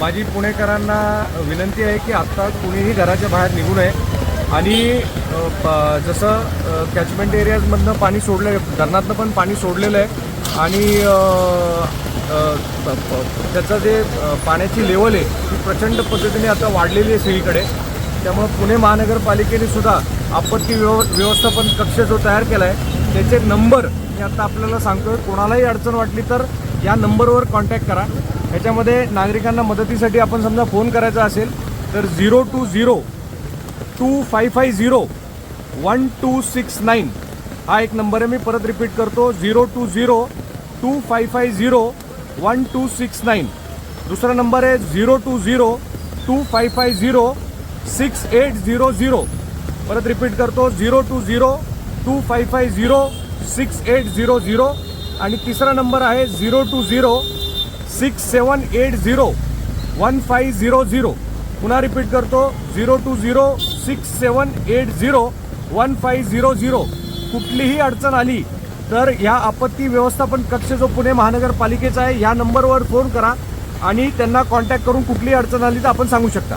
माझी पुणेकरांना विनंती आहे की आत्ता कुणीही घराच्या बाहेर निघू नये. आणि जसं कॅचमेंट एरियाजमधनं पाणी सोडलं आहे धरणातनं पण पाणी सोडलेलं आहे. आणि त्याचं जे पाण्याची लेवल आहे ती प्रचंड पद्धतीने आता वाढलेली आहे सगळीकडे. त्यामुळं पुणे महानगरपालिकेने सुद्धा आपत्ती व्यव व्यवस्थापन कक्ष जो तयार केला आहे त्याचे नंबर मी आता आपल्याला सांगतोय. कोणालाही अडचण वाटली तर या नंबरवर कॉन्टॅक्ट करा. ह्याच्यामध्ये नागरिकांना मदतीसाठी आपण समजा फोन करायचा असेल तर zero two zero two five five zero one two six nine हा एक नंबर आहे. मी परत रिपीट करतो. Zero two zero two five five zero one two six nine. दुसरा नंबर आहे zero two zero two five five zero six eight zero zero. परत repeat करतो. Zero two zero two five five zero six eight zero zero. आणि तिसरा number आहे zero two zero six seven eight zero one five zero zero. पुन्हा repeat करतो zero two zero six seven eight zero one five zero zero. कुठलीही अडचण आली तर ह्या आपत्ती व्यवस्थापन कक्ष जो पुणे महानगरपालिकेचा आहे ह्या नंबरवर फोन करा आणि त्यांना कॉन्टॅक्ट करून कुठलीही अडचण आली तर आपण सांगू शकता.